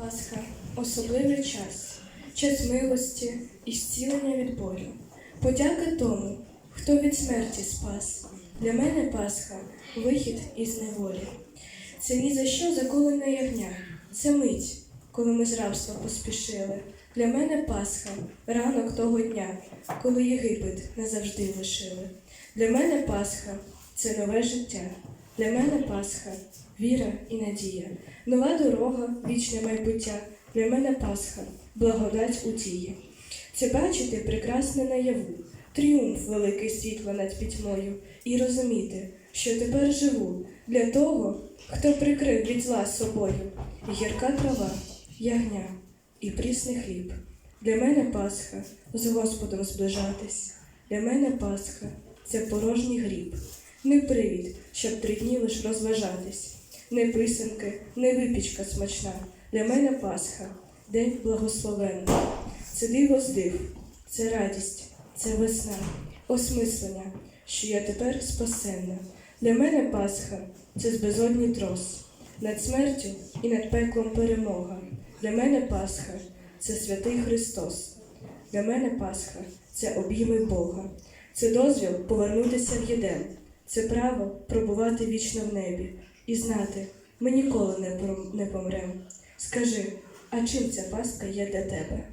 Пасха особливий час, час милості і зцілення від болю. Подяка тому, хто від смерті спас. Для мене Пасха вихід із неволі. Це ні за що заколене ягня. Це мить, коли ми з рабства поспішили. Для мене Пасха ранок того дня, коли Єгипет назавжди лишили. Для мене Пасха це нове життя. Для мене Пасха віра і надія, нова дорога, вічне майбуття. Для мене Пасха благодать у дії. Це бачити прекрасне наяву, тріумф великий світла над пітьмою, і розуміти, що тепер живу для того, хто прикрив від зла собою, гірка трава, ягня і прісний хліб. Для мене Пасха з Господом зближатись. Для мене Пасха це порожній гріб, не привід, щоб три дні лиш розважатись, не писанки, не випічка смачна. Для мене Пасха день благословенний. Це диво з див, це радість, це весна, осмислення, що я тепер спасенна. Для мене Пасха це збезодній трос, над смертю і над пеклом перемога. Для мене Пасха це святий Христос. Для мене Пасха це обійми Бога, це дозвіл повернутися в Єдем, це право пробувати вічно в небі і знати, ми ніколи не, помремо. помрем. Скажи, а чим ця пастка є для тебе?